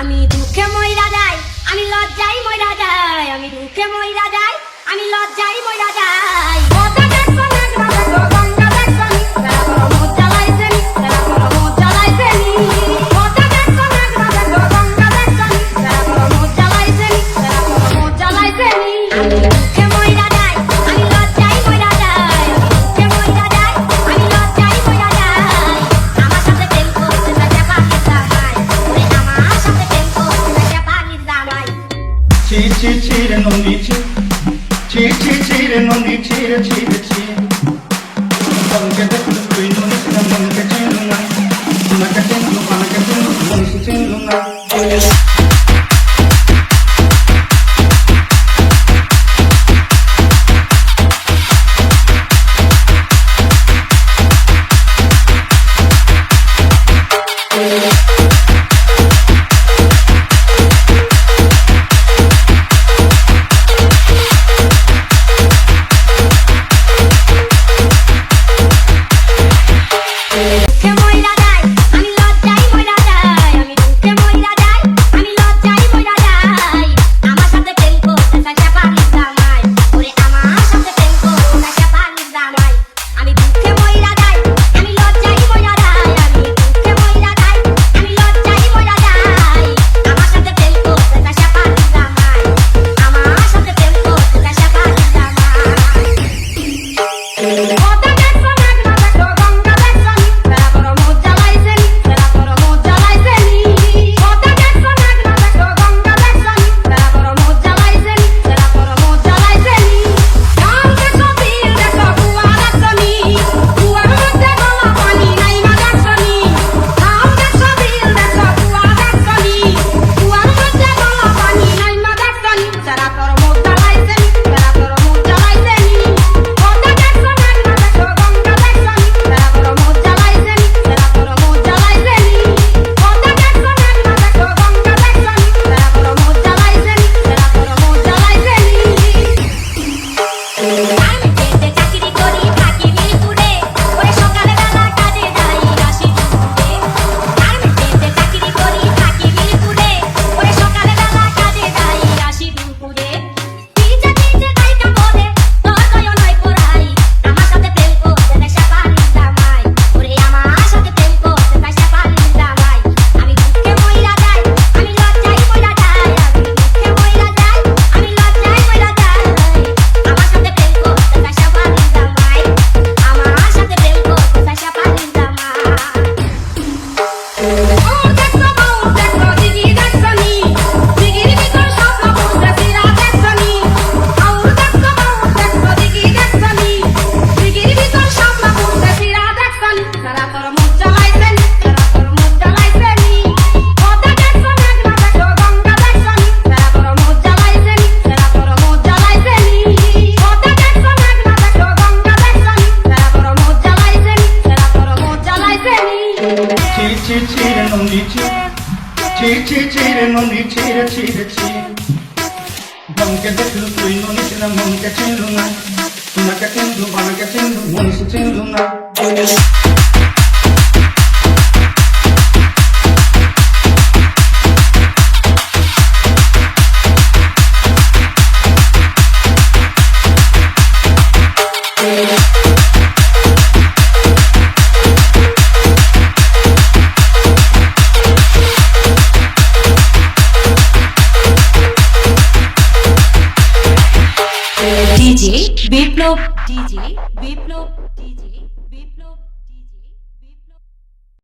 আমি দুঃখে মহিলা যাই, আমি লজ্জাই মহিলা যাই, আমি দুঃখে মহিলা যাই, আমি লজ্জাই মহিলা যাই। ছিঁড়ে নন্দি ছিঁড়ে ছিঁড়ে ছিঁড়ে নন্দি ছিঁড়ে ছিঁড়ে ছিঁড়ে চির চির চির নন্দি চির চির চির নন্দি চির চির চির মনকে দেখলু তুই ননিস না মনকে চিনলু না তোমাকে চিনলু বানাকে চিনলু মনিষ চিনলু না ডিজে বিপ্লব ডিজে বিপ্লব।